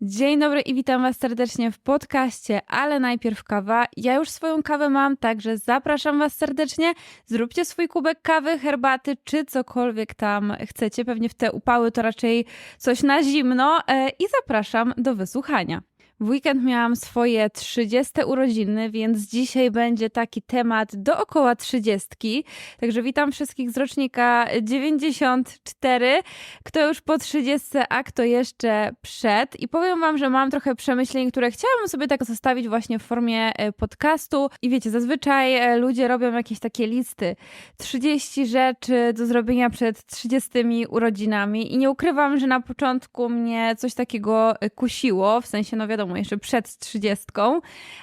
Dzień dobry i witam Was serdecznie w podcaście, ale najpierw kawa. Ja już swoją kawę mam, także zapraszam Was serdecznie. Zróbcie swój kubek kawy, herbaty czy cokolwiek tam chcecie. Pewnie w te upały to raczej coś na zimno e, i zapraszam do wysłuchania. W weekend miałam swoje 30 urodziny, więc dzisiaj będzie taki temat dookoła 30. Także witam wszystkich z rocznika 94, kto już po 30, a kto jeszcze przed. I powiem Wam, że mam trochę przemyśleń, które chciałabym sobie tak zostawić właśnie w formie e, podcastu. I wiecie, zazwyczaj e, ludzie robią jakieś takie listy 30 rzeczy do zrobienia przed 30 urodzinami. I nie ukrywam, że na początku mnie coś takiego e, kusiło, w sensie, no wiadomo, wiadomo, jeszcze przed trzydziestką.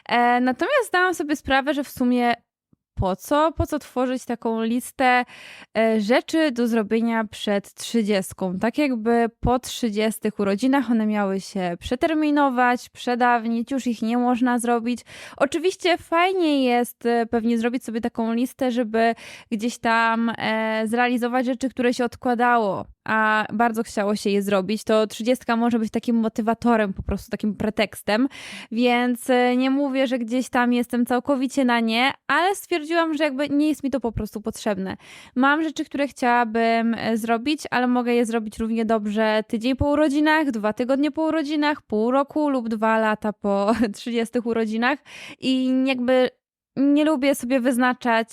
E, natomiast zdałam sobie sprawę, że w sumie po co? Po co tworzyć taką listę e, rzeczy do zrobienia przed trzydziestką? Tak jakby po trzydziestych urodzinach one miały się przeterminować, przedawnić, już ich nie można zrobić. Oczywiście fajnie jest e, pewnie zrobić sobie taką listę, żeby gdzieś tam zrealizować rzeczy, które się odkładało a bardzo chciało się je zrobić, to trzydziestka może być takim motywatorem, po prostu takim pretekstem, więc e, nie mówię, że gdzieś tam jestem całkowicie na nie, ale stwierdziłam, że jakby nie jest mi to po prostu potrzebne. Mam rzeczy, które chciałabym e, zrobić, ale mogę je zrobić równie dobrze tydzień po urodzinach, dwa tygodnie po urodzinach, pół roku lub dwa lata po trzydziestych urodzinach i jakby nie lubię sobie wyznaczać,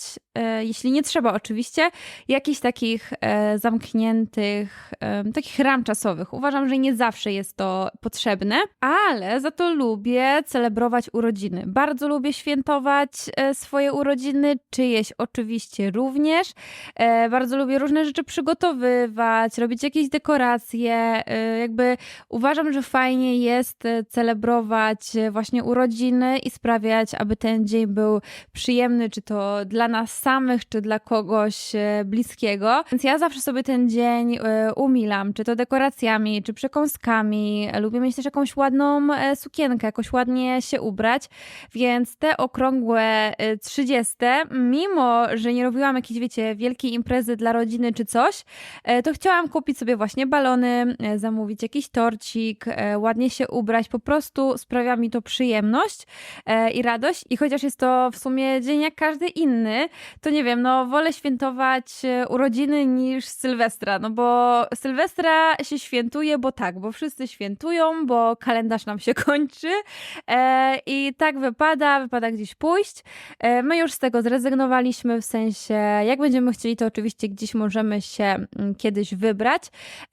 jeśli nie trzeba oczywiście, jakichś takich e, zamkniętych, e, takich ram czasowych. Uważam, że nie zawsze jest to potrzebne, ale za to lubię celebrować urodziny. Bardzo lubię świętować swoje urodziny, czyjeś oczywiście również. Bardzo lubię różne rzeczy przygotowywać, robić jakieś dekoracje. Jakby uważam, że fajnie jest celebrować właśnie urodziny i sprawiać, aby ten dzień był przyjemny, czy to dla nas samych, czy dla kogoś e, bliskiego. Więc ja zawsze sobie ten dzień e, umilam, czy to dekoracjami, czy przekąskami. Lubię mieć też jakąś ładną e, sukienkę, jakoś ładnie się ubrać, więc te okrągłe 30, mimo że nie robiłam jakiejś, wiecie, wielkiej imprezy dla rodziny czy coś, to chciałam kupić sobie właśnie balony, zamówić jakiś torcik, ładnie się ubrać. Po prostu sprawia mi to przyjemność i radość. I chociaż jest to w sumie dzień jak każdy inny, to nie wiem, no wolę świętować e, urodziny niż Sylwestra, no bo Sylwestra się świętuje, bo tak, bo wszyscy świętują, bo kalendarz nam się kończy e, i tak wypada, wypada gdzieś pójść. E, my już z tego zrezygnowaliśmy, w sensie jak będziemy chcieli, to oczywiście gdzieś możemy się mm, kiedyś wybrać,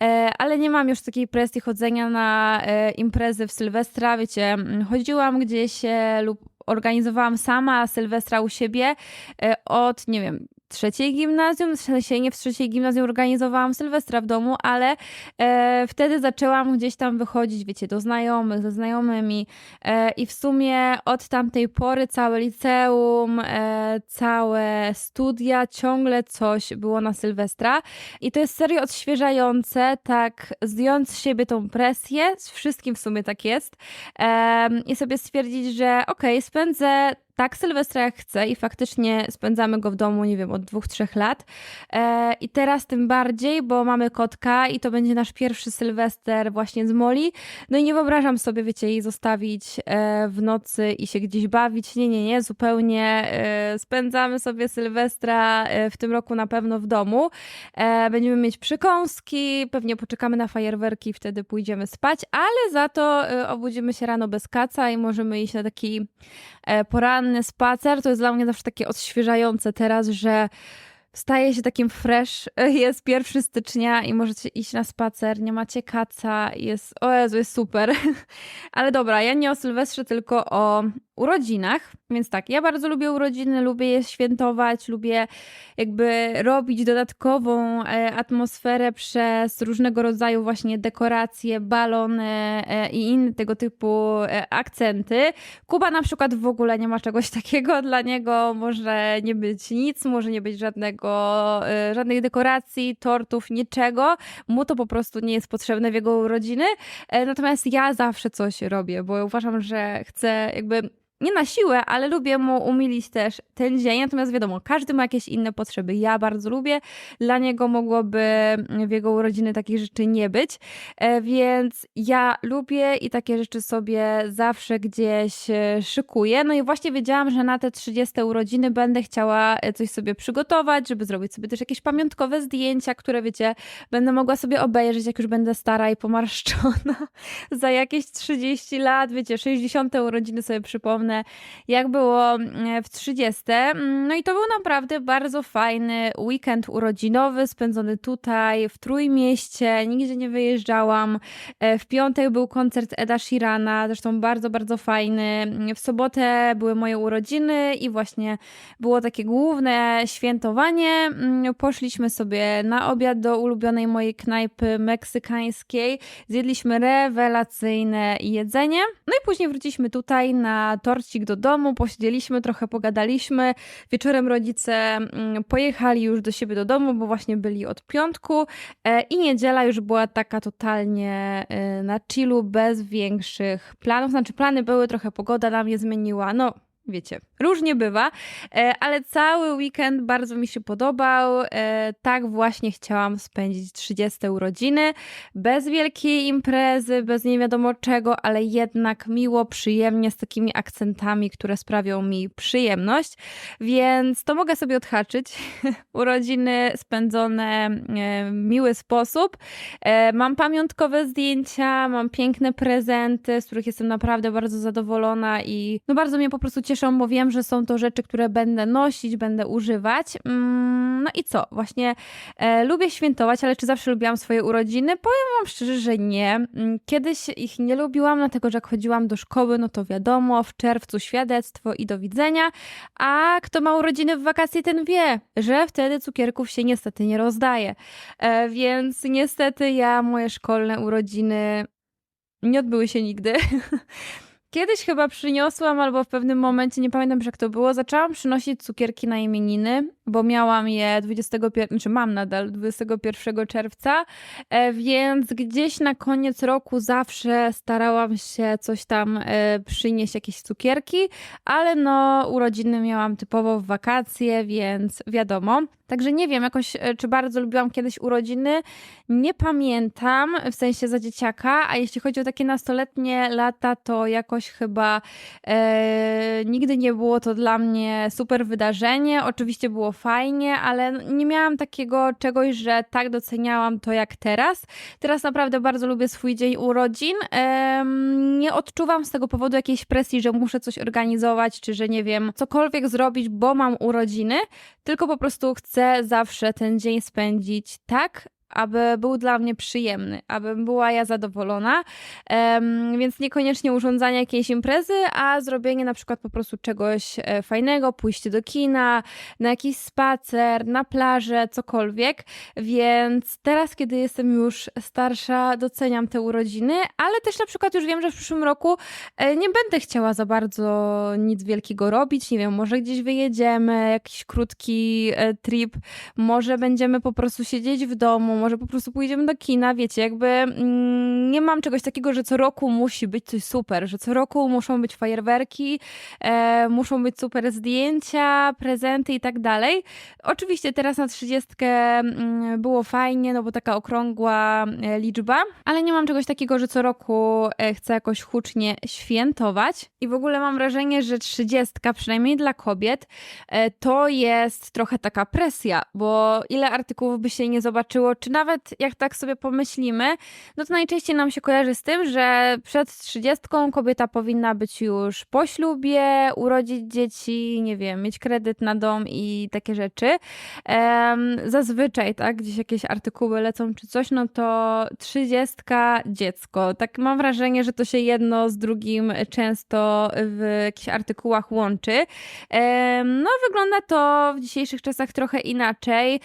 e, ale nie mam już takiej presji chodzenia na e, imprezy w Sylwestra, wiecie, mm, chodziłam gdzieś e, lub organizowałam sama Sylwestra u siebie e, od, nie wiem, trzeciej gimnazjum, sensie nie w trzeciej gimnazjum organizowałam Sylwestra w domu, ale e, wtedy zaczęłam gdzieś tam wychodzić, wiecie, do znajomych, ze znajomymi e, i w sumie od tamtej pory całe liceum, e, całe studia, ciągle coś było na Sylwestra. I to jest serio odświeżające, tak zdjąć z siebie tą presję, z wszystkim w sumie tak jest i sobie stwierdzić, że okej, okay, spędzę tak Sylwestra jak chcę i faktycznie spędzamy go w domu, nie wiem, od dwóch, trzech lat. E, I teraz tym bardziej, bo mamy kotka i to będzie nasz pierwszy Sylwester właśnie z Moli. No i nie wyobrażam sobie, wiecie, jej zostawić e, w nocy i się gdzieś bawić. Nie, nie, nie, zupełnie e, spędzamy sobie Sylwestra e, w tym roku na pewno w domu. E, będziemy mieć przykąski, pewnie poczekamy na fajerwerki, wtedy pójdziemy spać, ale za to e, obudzimy się rano bez kaca i możemy iść na taki poranny poranny spacer to jest dla mnie zawsze takie odświeżające teraz, że staje się takim fresh, jest 1 stycznia i możecie iść na spacer, nie macie kaca, jest, o Jezu, jest super. Ale dobra, ja nie o Sylwestrze, tylko o urodzinach. Więc tak, ja bardzo lubię urodziny, lubię je świętować, lubię jakby robić dodatkową e, atmosferę przez różnego rodzaju właśnie dekoracje, balony e, i inne tego typu e, akcenty. Kuba na przykład w ogóle nie ma czegoś takiego, dla niego może nie być nic, może nie być żadnego, żadnej dekoracji, tortów, niczego. Mu to po prostu nie jest potrzebne w jego urodziny. Natomiast ja zawsze coś robię, bo uważam, że chcę jakby nie na siłę, ale lubię mu umilić też ten dzień. Natomiast wiadomo, każdy ma jakieś inne potrzeby. Ja bardzo lubię. Dla niego mogłoby w jego urodziny takich rzeczy nie być. E, więc ja lubię i takie rzeczy sobie zawsze gdzieś e, szykuję. No i właśnie wiedziałam, że na te 30 urodziny będę chciała e, coś sobie przygotować, żeby zrobić sobie też jakieś pamiątkowe zdjęcia, które wiecie, będę mogła sobie obejrzeć, jak już będę stara i pomarszczona za jakieś 30 lat, wiecie, 60 urodziny sobie przypomnę jak było mm, w 30. No i to był naprawdę bardzo fajny weekend urodzinowy, spędzony tutaj, w Trójmieście, nigdzie nie wyjeżdżałam. E, w piątek był koncert Eda Shirana, zresztą bardzo, bardzo fajny. W sobotę były moje urodziny i właśnie było takie główne świętowanie. Mm, poszliśmy sobie na obiad do ulubionej mojej knajpy meksykańskiej. Zjedliśmy rewelacyjne jedzenie. No i później wróciliśmy tutaj na tor torcik do domu, posiedzieliśmy, trochę pogadaliśmy. Wieczorem rodzice mm, pojechali już do siebie do domu, bo właśnie byli od piątku e, i niedziela już była taka totalnie e, na chillu, bez większych planów. Znaczy plany były, trochę pogoda nam je zmieniła, no wiecie, różnie bywa, e, ale cały weekend bardzo mi się podobał. E, tak właśnie chciałam spędzić 30 urodziny, bez wielkiej imprezy, bez nie wiadomo czego, ale jednak miło, przyjemnie, z takimi akcentami, które sprawią mi przyjemność, więc to mogę sobie odhaczyć. Urodziny spędzone w miły sposób. E, mam pamiątkowe zdjęcia, mam piękne prezenty, z których jestem naprawdę bardzo zadowolona i no bardzo mnie po prostu cieszy cieszą, bo wiem, że są to rzeczy, które będę nosić, będę używać. Mm, no i co? Właśnie e, lubię świętować, ale czy zawsze lubiłam swoje urodziny? Powiem wam szczerze, że nie. Mm, kiedyś ich nie lubiłam, dlatego że jak chodziłam do szkoły, no to wiadomo, w czerwcu świadectwo i do widzenia, a kto ma urodziny w wakacje, ten wie, że wtedy cukierków się niestety nie rozdaje. E, więc niestety ja moje szkolne urodziny nie odbyły się nigdy. Kiedyś chyba przyniosłam, albo w pewnym momencie, nie pamiętam jak to było, zaczęłam przynosić cukierki na imieniny, bo miałam je 21, znaczy mam nadal 21 czerwca, e, więc gdzieś na koniec roku zawsze starałam się coś tam e, przynieść, jakieś cukierki, ale no urodziny miałam typowo w wakacje, więc wiadomo. Także nie wiem, jakoś, e, czy bardzo lubiłam kiedyś urodziny. Nie pamiętam, w sensie za dzieciaka, a jeśli chodzi o takie nastoletnie lata, to jakoś chyba e, nigdy nie było to dla mnie super wydarzenie. Oczywiście było fajnie, ale nie miałam takiego czegoś, że tak doceniałam to jak teraz. Teraz naprawdę bardzo lubię swój dzień urodzin. Nie odczuwam z tego powodu jakiejś presji, że muszę coś organizować, czy że nie wiem, cokolwiek zrobić, bo mam urodziny, tylko po prostu chcę zawsze ten dzień spędzić tak, aby był dla mnie przyjemny, abym była ja zadowolona. Um, więc niekoniecznie urządzanie jakiejś imprezy, a zrobienie na przykład po prostu czegoś e, fajnego, pójście do kina, na jakiś spacer, na plażę, cokolwiek. Więc teraz, kiedy jestem już starsza, doceniam te urodziny, ale też na przykład już wiem, że w przyszłym roku e, nie będę chciała za bardzo nic wielkiego robić. Nie wiem, może gdzieś wyjedziemy, jakiś krótki e, trip, może będziemy po prostu siedzieć w domu, może po prostu pójdziemy do kina, wiecie, jakby mm, nie mam czegoś takiego, że co roku musi być coś super, że co roku muszą być fajerwerki, e, muszą być super zdjęcia, prezenty i tak dalej. Oczywiście teraz na trzydziestkę mm, było fajnie, no bo taka okrągła e, liczba, ale nie mam czegoś takiego, że co roku e, chcę jakoś hucznie świętować i w ogóle mam wrażenie, że trzydziestka, przynajmniej dla kobiet, e, to jest trochę taka presja, bo ile artykułów by się nie zobaczyło, czy nawet jak tak sobie pomyślimy, no to najczęściej nam się kojarzy z tym, że przed trzydziestką kobieta powinna być już po ślubie, urodzić dzieci, nie wiem, mieć kredyt na dom i takie rzeczy. Zazwyczaj, tak, gdzieś jakieś artykuły lecą czy coś, no to trzydziestka dziecko. Tak mam wrażenie, że to się jedno z drugim często w jakichś artykułach łączy. No wygląda to w dzisiejszych czasach trochę inaczej.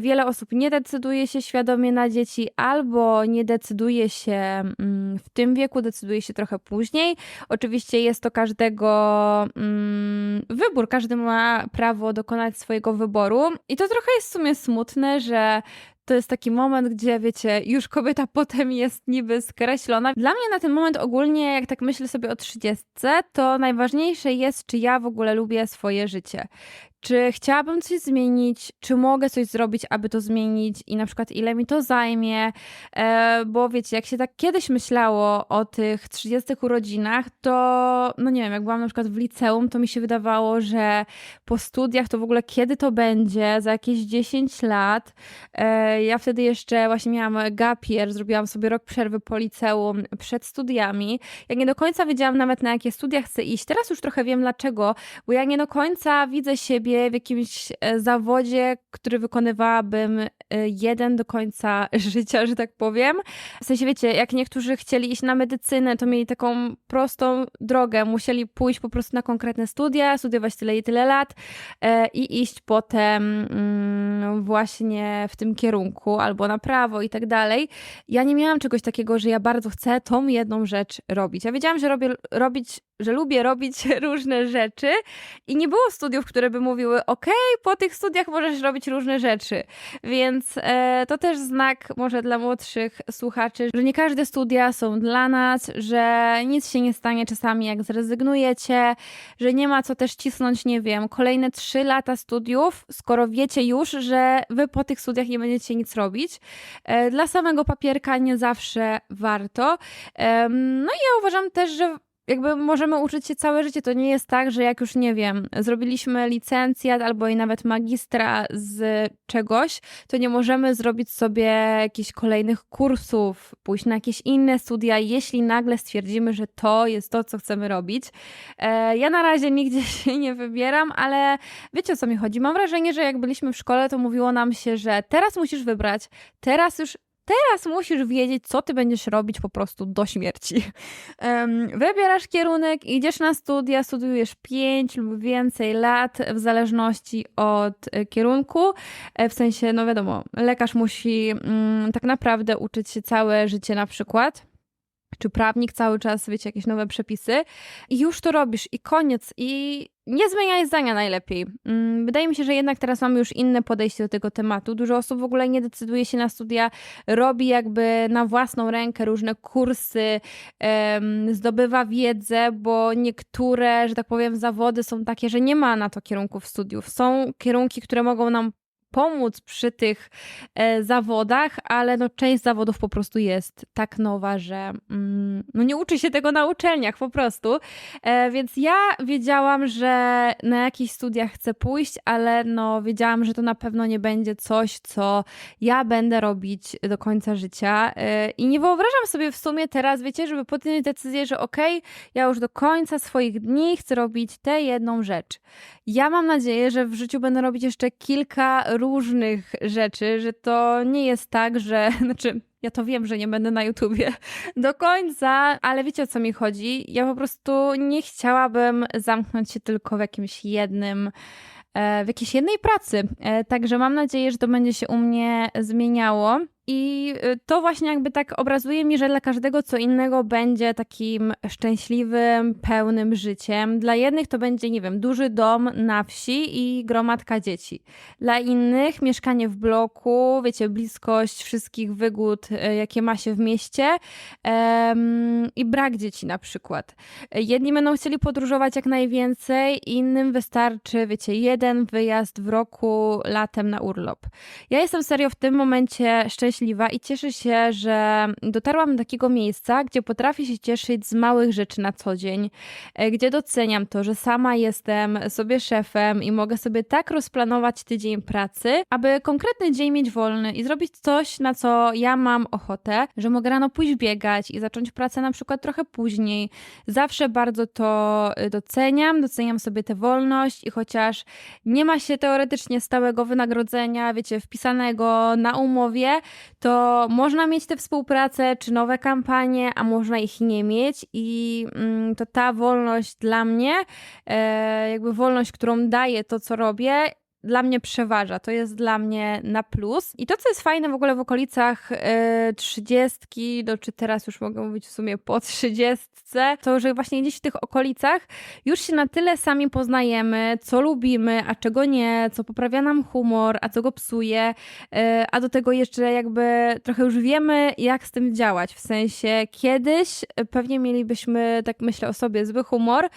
Wiele osób nie decyduje się świadomie na dzieci, albo nie decyduje się mm, w tym wieku, decyduje się trochę później. Oczywiście jest to każdego mm, wybór, każdy ma prawo dokonać swojego wyboru. I to trochę jest w sumie smutne, że to jest taki moment, gdzie wiecie, już kobieta potem jest niby skreślona. Dla mnie na ten moment ogólnie, jak tak myślę sobie o 30, to najważniejsze jest, czy ja w ogóle lubię swoje życie czy chciałabym coś zmienić, czy mogę coś zrobić, aby to zmienić i na przykład ile mi to zajmie, e, bo wiecie, jak się tak kiedyś myślało o tych 30 urodzinach, to no nie wiem, jak byłam na przykład w liceum, to mi się wydawało, że po studiach to w ogóle kiedy to będzie, za jakieś 10 lat. E, ja wtedy jeszcze właśnie miałam gapier, zrobiłam sobie rok przerwy po liceum przed studiami. Ja nie do końca wiedziałam nawet na jakie studia chcę iść. Teraz już trochę wiem dlaczego, bo ja nie do końca widzę siebie siebie w jakimś e, zawodzie, który wykonywałabym e, jeden do końca życia, że tak powiem. W sensie, wiecie, jak niektórzy chcieli iść na medycynę, to mieli taką prostą drogę. Musieli pójść po prostu na konkretne studia, studiować tyle i tyle lat e, i iść potem mm, właśnie w tym kierunku albo na prawo i tak dalej. Ja nie miałam czegoś takiego, że ja bardzo chcę tą jedną rzecz robić. Ja wiedziałam, że robię, robić że lubię robić różne rzeczy i nie było studiów, które by mówiły, ok, po tych studiach możesz robić różne rzeczy. Więc e, to też znak może dla młodszych słuchaczy, że nie każde studia są dla nas, że nic się nie stanie czasami jak zrezygnujecie, że nie ma co też cisnąć, nie wiem, kolejne trzy lata studiów, skoro wiecie już, że wy po tych studiach nie będziecie nic robić. E, dla samego papierka nie zawsze warto. No i ja uważam też, że jakby możemy uczyć się całe życie. To nie jest tak, że jak już nie wiem, zrobiliśmy licencjat albo i nawet magistra z czegoś, to nie możemy zrobić sobie jakichś kolejnych kursów, pójść na jakieś inne studia, jeśli nagle stwierdzimy, że to jest to, co chcemy robić. E, ja na razie nigdzie się nie wybieram, ale wiecie o co mi chodzi. Mam wrażenie, że jak byliśmy w szkole, to mówiło nam się, że teraz musisz wybrać, teraz już Teraz musisz wiedzieć, co ty będziesz robić po prostu do śmierci. Wybierasz kierunek, idziesz na studia, studiujesz 5 lub więcej lat w zależności od e, kierunku. E, w sensie, no wiadomo, lekarz musi mm, tak naprawdę uczyć się całe życie na przykład czy prawnik cały czas, wiecie, jakieś nowe przepisy i już to robisz i koniec i nie zmieniaj zdania najlepiej. Mm, wydaje mi się, że jednak teraz mamy już inne podejście do tego tematu. Dużo osób w ogóle nie decyduje się na studia, robi jakby na własną rękę różne kursy, zdobywa wiedzę, bo niektóre, że tak powiem, zawody są takie, że nie ma na to kierunków studiów. Są kierunki, które mogą nam pomóc przy tych e, zawodach, ale no część zawodów po prostu jest tak nowa, że mm, no nie uczy się tego na uczelniach po prostu. E, więc ja wiedziałam, że na jakichś studiach chcę pójść, ale no wiedziałam, że to na pewno nie będzie coś, co ja będę robić do końca życia. E, I nie wyobrażam sobie w sumie teraz, wiecie, żeby podjąć decyzję, że okej, okay, ja już do końca swoich dni chcę robić tę jedną rzecz. Ja mam nadzieję, że w życiu będę robić jeszcze kilka różnych rzeczy, że to nie jest tak, że znaczy ja to wiem, że nie będę na YouTubie do końca, ale wiecie o co mi chodzi? Ja po prostu nie chciałabym zamknąć się tylko w jakimś jednym e, w jakiejś jednej pracy. E, także mam nadzieję, że to będzie się u mnie zmieniało. I y, to właśnie jakby tak obrazuje mi, że dla każdego co innego będzie takim szczęśliwym, pełnym życiem. Dla jednych to będzie, nie wiem, duży dom na wsi i gromadka dzieci. Dla innych mieszkanie w bloku, wiecie, bliskość wszystkich wygód, y, jakie ma się w mieście i brak dzieci na przykład. Jedni będą chcieli podróżować jak najwięcej, innym wystarczy, wiecie, jeden wyjazd w roku latem na urlop. Ja jestem serio w tym momencie szczęśliwa szczęśliwa i cieszę się, że dotarłam do takiego miejsca, gdzie potrafię się cieszyć z małych rzeczy na co dzień, e, gdzie doceniam to, że sama jestem sobie szefem i mogę sobie tak rozplanować tydzień pracy, aby konkretny dzień mieć wolny i zrobić coś, na co ja mam ochotę, że mogę rano pójść biegać i zacząć pracę na przykład trochę później. Zawsze bardzo to e, doceniam, doceniam sobie tę wolność i chociaż nie ma się teoretycznie stałego wynagrodzenia, wiecie, wpisanego na umowie, to można mieć tę współpracę czy nowe kampanie, a można ich nie mieć. I mm, to ta wolność dla mnie, e, jakby wolność, którą daje to, co robię, dla mnie przeważa, to jest dla mnie na plus. I to, co jest fajne w ogóle w okolicach e, trzydziestki, no czy teraz już mogę mówić w sumie po trzydziestce, to że właśnie gdzieś w tych okolicach już się na tyle sami poznajemy, co lubimy, a czego nie, co poprawia nam humor, a co go psuje, e, a do tego jeszcze jakby trochę już wiemy, jak z tym działać. W sensie kiedyś pewnie mielibyśmy, tak myślę o sobie, zły humor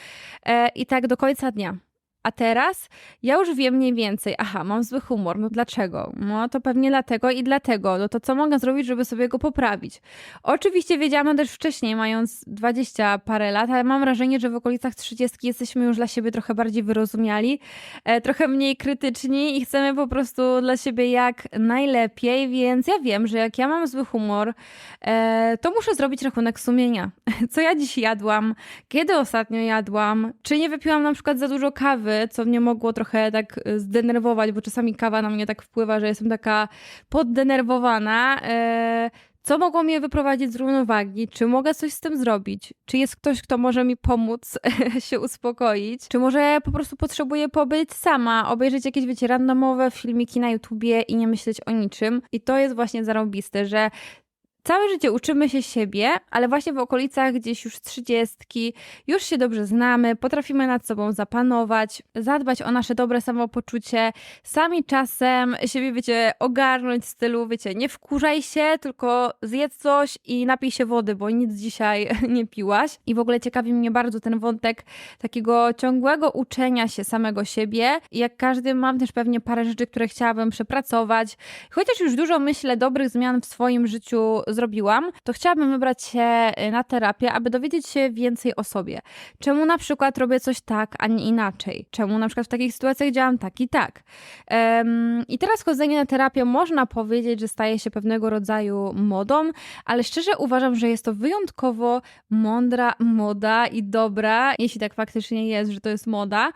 e, i tak do końca dnia. A teraz ja już wiem mniej więcej, aha, mam zły humor, no dlaczego? No to pewnie dlatego i dlatego. No to co mogę zrobić, żeby sobie go poprawić? Oczywiście wiedziałam też wcześniej, mając 20 parę lat, ale mam wrażenie, że w okolicach 30 jesteśmy już dla siebie trochę bardziej wyrozumiali, e, trochę mniej krytyczni i chcemy po prostu dla siebie jak najlepiej, więc ja wiem, że jak ja mam zły humor, e, to muszę zrobić rachunek sumienia. Co ja dziś jadłam? Kiedy ostatnio jadłam? Czy nie wypiłam na przykład za dużo kawy? Kawy, co mnie mogło trochę tak y, zdenerwować, bo czasami kawa na mnie tak wpływa, że jestem taka poddenerwowana. E, co mogło mnie wyprowadzić z równowagi? Czy mogę coś z tym zrobić? Czy jest ktoś, kto może mi pomóc się uspokoić? Czy może po prostu potrzebuję pobyć sama, obejrzeć jakieś, wiecie, randomowe filmiki na YouTubie i nie myśleć o niczym? I to jest właśnie zarąbiste, że Całe życie uczymy się siebie, ale właśnie w okolicach gdzieś już trzydziestki już się dobrze znamy, potrafimy nad sobą zapanować, zadbać o nasze dobre samopoczucie, sami czasem siebie, wiecie, ogarnąć w stylu, wiecie, nie wkurzaj się, tylko zjedz coś i napij się wody, bo nic dzisiaj nie piłaś. I w ogóle ciekawi mnie bardzo ten wątek takiego ciągłego uczenia się samego siebie. I jak każdy mam też pewnie parę rzeczy, które chciałabym przepracować. Chociaż już dużo myślę dobrych zmian w swoim życiu zrobiłam, to chciałabym wybrać się y, na terapię, aby dowiedzieć się więcej o sobie. Czemu na przykład robię coś tak, a nie inaczej? Czemu na przykład w takich sytuacjach działam tak i tak? Um, I teraz chodzenie na terapię można powiedzieć, że staje się pewnego rodzaju modą, ale szczerze uważam, że jest to wyjątkowo mądra moda i dobra, jeśli tak faktycznie jest, że to jest moda,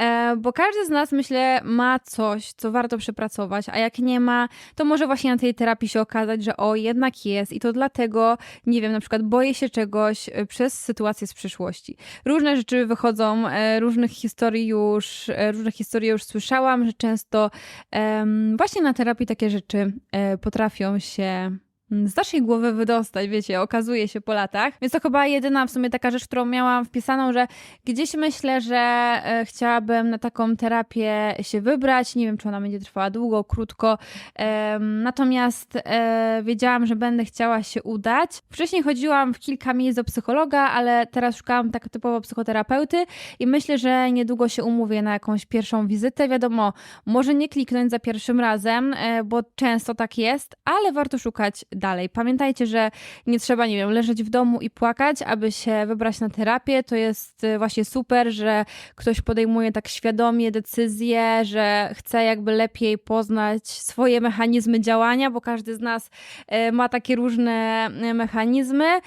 e, bo każdy z nas, myślę, ma coś, co warto przepracować, a jak nie ma, to może właśnie na tej terapii się okazać, że o, jednak jest jest i to dlatego, nie wiem, na przykład boję się czegoś e, przez sytuację z przyszłości. Różne rzeczy wychodzą, e, różnych historii już, e, różne historie już słyszałam, że często właśnie na terapii takie rzeczy potrafią się z naszej głowy wydostać, wiecie, okazuje się po latach. Więc to chyba jedyna w sumie taka rzecz, którą miałam wpisaną, że gdzieś myślę, że e, chciałabym na taką terapię się wybrać. Nie wiem, czy ona będzie trwała długo, krótko. natomiast e, wiedziałam, że będę chciała się udać. Wcześniej chodziłam w kilka miejsc do psychologa, ale teraz szukałam tak typowo psychoterapeuty i myślę, że niedługo się umówię na jakąś pierwszą wizytę. Wiadomo, może nie kliknąć za pierwszym razem, e, bo często tak jest, ale warto szukać dalej. Pamiętajcie, że nie trzeba, nie wiem, leżeć w domu i płakać, aby się wybrać na terapię. To jest y, właśnie super, że ktoś podejmuje tak świadomie decyzję, że chce jakby lepiej poznać swoje mechanizmy działania, bo każdy z nas y, ma takie różne y, mechanizmy.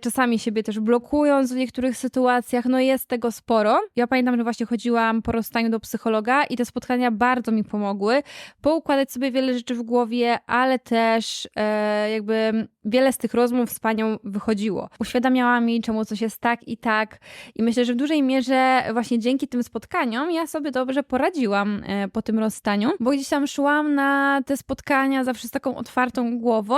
Czasami siebie też blokując w niektórych sytuacjach. No jest tego sporo. Ja pamiętam, że właśnie chodziłam po rozstaniu do psychologa i te spotkania bardzo mi pomogły poukładać sobie wiele rzeczy w głowie, ale też jakby wiele z tych rozmów z panią wychodziło. Uświadamiała mi, czemu coś jest tak i tak. I myślę, że w dużej mierze właśnie dzięki tym spotkaniom ja sobie dobrze poradziłam e, po tym rozstaniu, bo gdzieś tam szłam na te spotkania zawsze z taką otwartą głową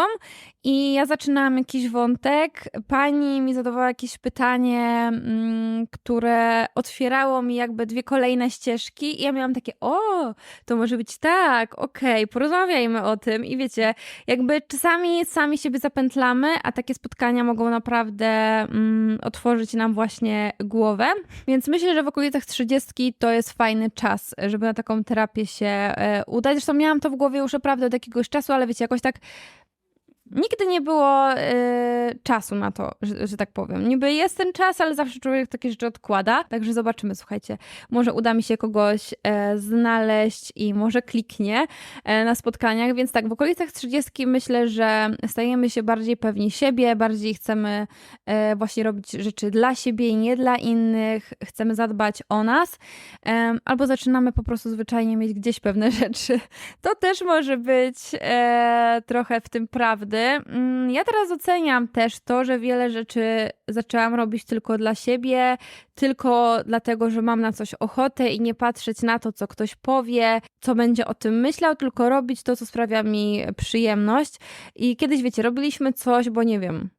i ja zaczynałam jakiś wątek. Pani mi zadawała jakieś pytanie, mm, które otwierało mi jakby dwie kolejne ścieżki i ja miałam takie, o, to może być tak, okej, okay, porozmawiajmy o tym. I wiecie, jakby czasami sami siebie zapętlamy, a takie spotkania mogą naprawdę mm, otworzyć nam właśnie głowę. Więc myślę, że w okolicach 30 to jest fajny czas, żeby na taką terapię się e, udać. Zresztą miałam to w głowie już naprawdę od jakiegoś czasu, ale wiecie, jakoś tak nigdy nie było y, czasu na to, że, że, tak powiem. Niby jest ten czas, ale zawsze człowiek takie rzeczy odkłada. Także zobaczymy, słuchajcie. Może uda mi się kogoś e, znaleźć i może kliknie e, na spotkaniach. Więc tak, w okolicach 30 myślę, że stajemy się bardziej pewni siebie, bardziej chcemy e, właśnie robić rzeczy dla siebie i nie dla innych. Chcemy zadbać o nas. E, albo zaczynamy po prostu zwyczajnie mieć gdzieś pewne rzeczy. To też może być e, trochę w tym prawdy ja teraz oceniam też to, że wiele rzeczy zaczęłam robić tylko dla siebie, tylko dlatego, że mam na coś ochotę i nie patrzeć na to, co ktoś powie, co będzie o tym myślał, tylko robić to, co sprawia mi przyjemność. I kiedyś, wiecie, robiliśmy coś, bo nie wiem,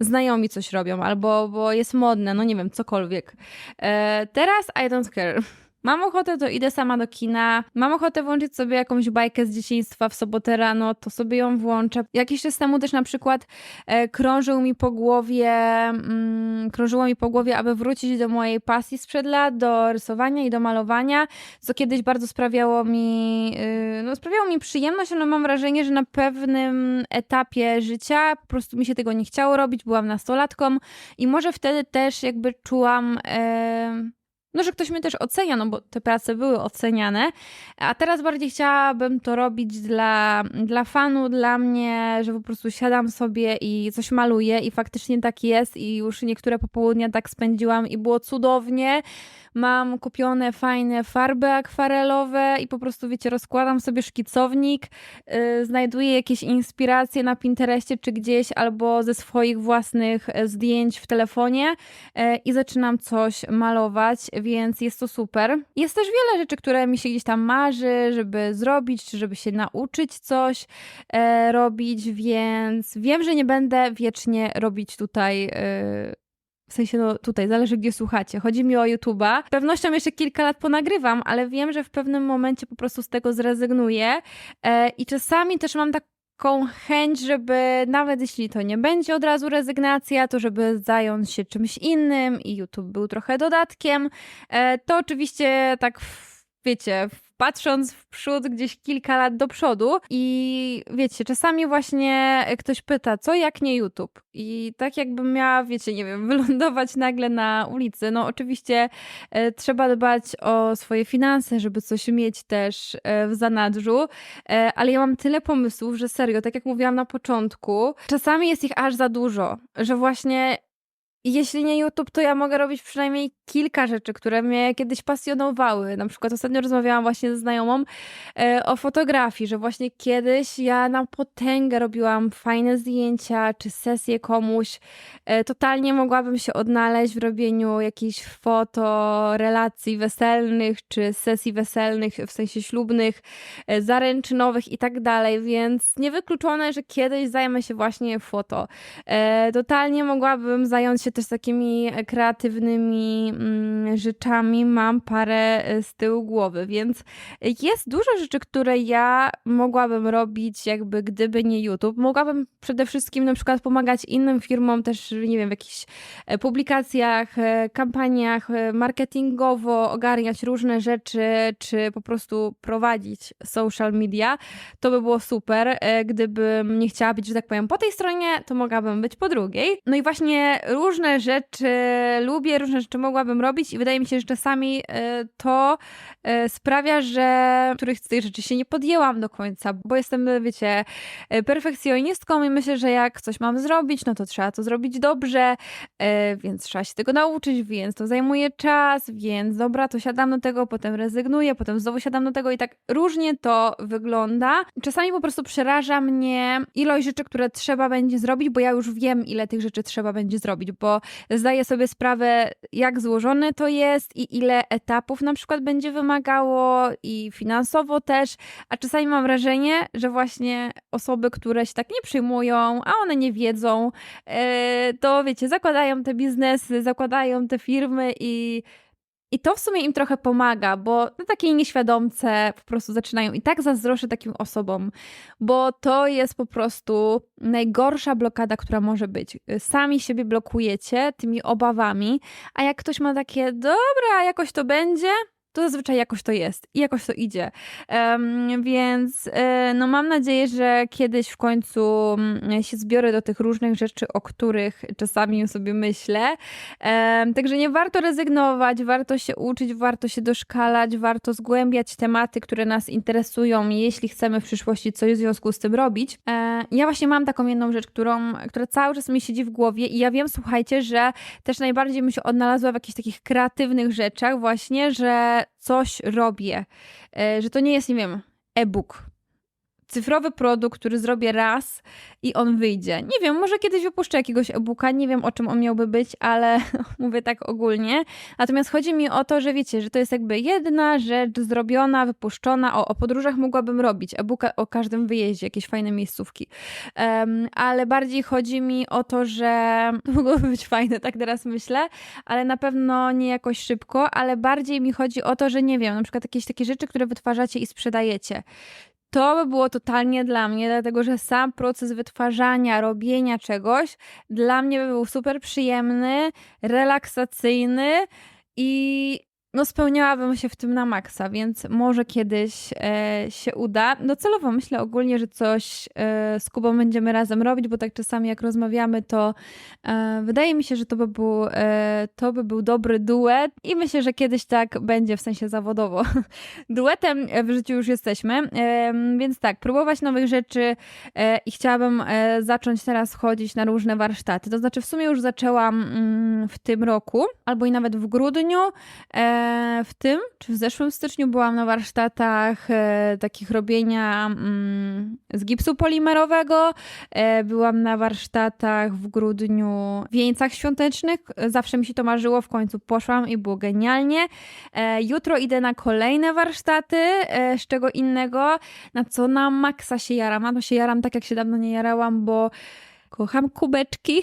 znajomi coś robią, albo bo jest modne, no nie wiem, cokolwiek. E, teraz I don't care. Mam ochotę, to idę sama do kina. Mam ochotę włączyć sobie jakąś bajkę z dzieciństwa w sobotę rano, to sobie ją włączę. Jakiś czas temu też na przykład e, krążył mi po głowie, mm, krążyło mi po głowie, aby wrócić do mojej pasji sprzed lat, do rysowania i do malowania, co kiedyś bardzo sprawiało mi, y, no sprawiało mi przyjemność, ale mam wrażenie, że na pewnym etapie życia po prostu mi się tego nie chciało robić, byłam nastolatką i może wtedy też jakby czułam... no, że ktoś mnie też ocenia, no bo te prace były oceniane, a teraz bardziej chciałabym to robić dla, dla fanu, dla mnie, że po prostu siadam sobie i coś maluję i faktycznie tak jest i już niektóre popołudnia tak spędziłam i było cudownie. Mam kupione fajne farby akwarelowe i po prostu, wiecie, rozkładam sobie szkicownik, yy, znajduję jakieś inspiracje na Pinterestie czy gdzieś albo ze swoich własnych e, zdjęć w telefonie yy, i zaczynam coś malować, więc jest to super. Jest też wiele rzeczy, które mi się gdzieś tam marzy, żeby zrobić, czy żeby się nauczyć coś yy, robić, więc wiem, że nie będę wiecznie robić tutaj w sensie, no tutaj zależy, gdzie słuchacie. Chodzi mi o YouTube'a. Z pewnością jeszcze kilka lat ponagrywam, ale wiem, że w pewnym momencie po prostu z tego zrezygnuję. E, I czasami też mam taką chęć, żeby nawet jeśli to nie będzie od razu rezygnacja, to żeby zająć się czymś innym i YouTube był trochę dodatkiem. E, to oczywiście tak, wiecie, patrząc w przód gdzieś kilka lat do przodu i wiecie, czasami właśnie ktoś pyta, co jak nie YouTube? I tak jakbym miała, wiecie, nie wiem, wylądować nagle na ulicy. No oczywiście e, trzeba dbać o swoje finanse, żeby coś mieć też e, w zanadrzu, e, ale ja mam tyle pomysłów, że serio, tak jak mówiłam na początku, czasami jest ich aż za dużo, że właśnie jeśli nie YouTube, to ja mogę robić przynajmniej kilka rzeczy, które mnie kiedyś pasjonowały. Na przykład ostatnio rozmawiałam właśnie ze znajomą e, o fotografii, że właśnie kiedyś ja na potęgę robiłam fajne zdjęcia czy sesje komuś. E, totalnie mogłabym się odnaleźć w robieniu jakichś foto, relacji weselnych czy sesji weselnych, w sensie ślubnych, e, zaręczynowych i tak dalej, więc niewykluczone, że kiedyś zajmę się właśnie foto. Totalnie mogłabym zająć się też takimi kreatywnymi mm, rzeczami mam parę e, z tyłu głowy, więc jest dużo rzeczy, które ja mogłabym robić jakby gdyby nie YouTube. Mogłabym przede wszystkim na przykład pomagać innym firmom też, nie wiem, w jakichś e, publikacjach, e, kampaniach marketingowo, ogarniać różne rzeczy, czy po prostu prowadzić social media. To by było super. Gdybym nie chciała być, że tak powiem, po tej stronie, to mogłabym być po drugiej. No i właśnie różne różne rzeczy lubię, różne rzeczy mogłabym robić i wydaje mi się, że czasami e, to e, sprawia, że których z tych rzeczy się nie podjęłam do końca, bo jestem, wiecie, e, perfekcjonistką i myślę, że jak coś mam zrobić, no to trzeba to zrobić dobrze, więc trzeba się tego nauczyć, więc to zajmuje czas, więc dobra, to siadam do tego, potem rezygnuję, potem znowu siadam do tego i tak różnie to wygląda. Czasami po prostu przeraża mnie ilość rzeczy, które trzeba będzie zrobić, bo ja już wiem, ile tych rzeczy trzeba będzie zrobić, bo zdaję sobie sprawę, jak złożone to jest i ile etapów na przykład będzie wymagało, i finansowo też. A czasami mam wrażenie, że właśnie osoby, które się tak nie przyjmują, a one nie wiedzą, e, to wiecie, zakładają te biznesy, zakładają te firmy i i to w sumie im trochę pomaga, bo na takiej nieświadomce po prostu zaczynają. I tak zazdroszczę takim osobom, bo to jest po prostu najgorsza blokada, która może być. Sami siebie blokujecie tymi obawami, a jak ktoś ma takie, dobra, jakoś to będzie, to zazwyczaj jakoś to jest i jakoś to idzie. Um, więc e, no mam nadzieję, że kiedyś w końcu mm, się zbiorę do tych różnych rzeczy, o których czasami sobie myślę. Um, także nie warto rezygnować, warto się uczyć, warto się doszkalać, warto zgłębiać tematy, które nas interesują, jeśli chcemy w przyszłości coś w związku z tym robić. Um, ja właśnie mam taką jedną rzecz, którą, która cały czas mi siedzi w głowie i ja wiem, słuchajcie, że też najbardziej mi się odnalazła w jakichś takich kreatywnych rzeczach właśnie, że coś robię, e, że to nie jest, nie wiem, e-book, cyfrowy produkt, który zrobię raz i on wyjdzie. Nie wiem, może kiedyś wypuszczę jakiegoś e-booka, nie wiem o czym on miałby być, ale mówię tak ogólnie. Natomiast chodzi mi o to, że wiecie, że to jest jakby jedna rzecz zrobiona, wypuszczona. O, o podróżach mogłabym robić, e-booka o każdym wyjeździe, jakieś fajne miejscówki. Um, ale bardziej chodzi mi o to, że mogłoby być fajne, tak teraz myślę, ale na pewno nie jakoś szybko, ale bardziej mi chodzi o to, że nie wiem, na przykład jakieś takie rzeczy, które wytwarzacie i sprzedajecie. To by było totalnie dla mnie, dlatego że sam proces wytwarzania, robienia czegoś dla mnie by był super przyjemny, relaksacyjny i no spełniałabym się w tym na maksa, więc może kiedyś e, się uda. Docelowo myślę ogólnie, że coś e, z Kubą będziemy razem robić, bo tak czasami jak rozmawiamy, to e, wydaje mi się, że to by, był, e, to by był dobry duet i myślę, że kiedyś tak będzie w sensie zawodowo. Duetem w życiu już jesteśmy, e, więc tak, próbować nowych rzeczy e, i chciałabym zacząć teraz chodzić na różne warsztaty. To znaczy w sumie już zaczęłam mm, w tym roku, albo i nawet w grudniu, w tym, czy w zeszłym styczniu byłam na warsztatach e, takich robienia mm, z gipsu polimerowego. E, byłam na warsztatach w grudniu w wieńcach świątecznych. Zawsze mi się to marzyło, w końcu poszłam i było genialnie. E, jutro idę na kolejne warsztaty, e, z czego innego, na co na maksa się jaram. A się jaram tak, jak się dawno nie jarałam, bo Kocham kubeczki.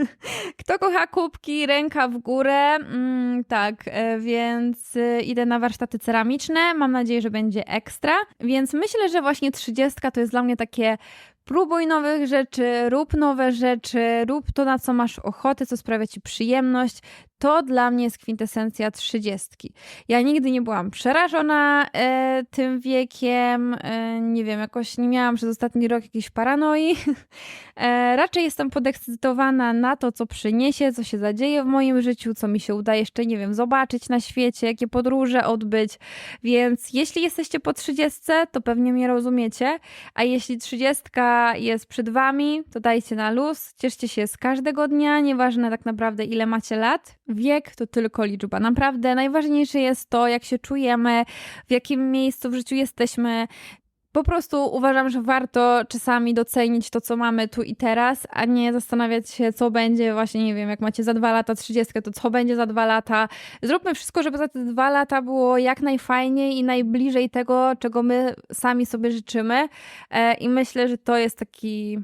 Kto kocha kubki, ręka w górę. Mm, tak, e, więc e, idę na warsztaty ceramiczne. Mam nadzieję, że będzie ekstra. Więc myślę, że właśnie 30 to jest dla mnie takie próbuj nowych rzeczy, rób nowe rzeczy, rób to, na co masz ochotę, co sprawia ci przyjemność. To dla mnie jest kwintesencja trzydziestki. Ja nigdy nie byłam przerażona e, tym wiekiem, e, nie wiem, jakoś nie miałam przez ostatni rok jakiejś paranoi. E, raczej jestem podekscytowana na to, co przyniesie, co się zadzieje w moim życiu, co mi się uda jeszcze, nie wiem, zobaczyć na świecie, jakie podróże odbyć. Więc jeśli jesteście po trzydziestce, to pewnie mnie rozumiecie, a jeśli trzydziestka jest przed wami, to dajcie na luz, cieszcie się z każdego dnia, nieważne tak naprawdę ile macie lat. Wiek to tylko liczba. Naprawdę najważniejsze jest to, jak się czujemy, w jakim miejscu w życiu jesteśmy. Po prostu uważam, że warto czasami docenić to, co mamy tu i teraz, a nie zastanawiać się, co będzie właśnie, nie wiem, jak macie za dwa lata trzydziestkę, to co będzie za dwa lata. Zróbmy wszystko, żeby za te dwa lata było jak najfajniej i najbliżej tego, czego my sami sobie życzymy. E, I myślę, że to jest taki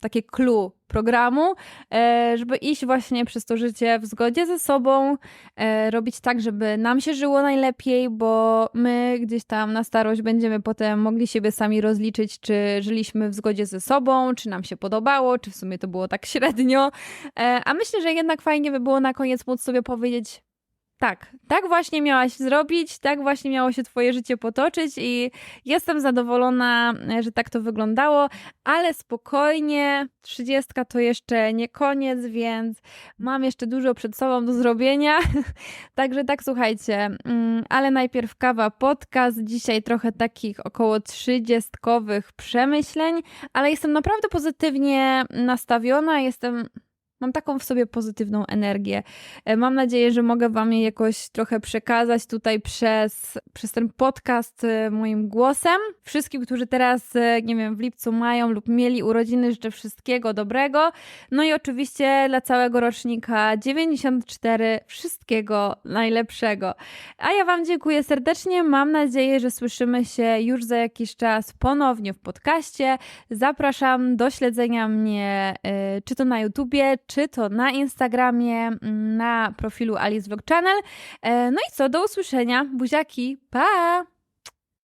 takie clue programu, e, żeby iść właśnie przez to życie w zgodzie ze sobą, e, robić tak, żeby nam się żyło najlepiej, bo my gdzieś tam na starość będziemy potem mogli siebie sami rozliczyć, czy żyliśmy w zgodzie ze sobą, czy nam się podobało, czy w sumie to było tak średnio. E, a myślę, że jednak fajnie by było na koniec móc sobie powiedzieć, tak, tak właśnie miałaś zrobić, tak właśnie miało się Twoje życie potoczyć i jestem zadowolona, że tak to wyglądało, ale spokojnie, trzydziestka to jeszcze nie koniec, więc mam jeszcze dużo przed sobą do zrobienia. Także tak, słuchajcie, mm, ale najpierw kawa podcast, dzisiaj trochę takich około trzydziestkowych przemyśleń, ale jestem naprawdę pozytywnie nastawiona, jestem Mam taką w sobie pozytywną energię. E, mam nadzieję, że mogę Wam je jakoś trochę przekazać tutaj przez, przez ten podcast e, moim głosem. Wszystkim, którzy teraz, e, nie wiem, w lipcu mają lub mieli urodziny, życzę wszystkiego dobrego. No i oczywiście dla całego rocznika 94 wszystkiego najlepszego. A ja Wam dziękuję serdecznie. Mam nadzieję, że słyszymy się już za jakiś czas ponownie w podcaście. Zapraszam do śledzenia mnie, czy to na YouTubie, czy to na Instagramie, mm, na profilu Alice Vlog Channel. E, no i co, do usłyszenia. Buziaki, pa!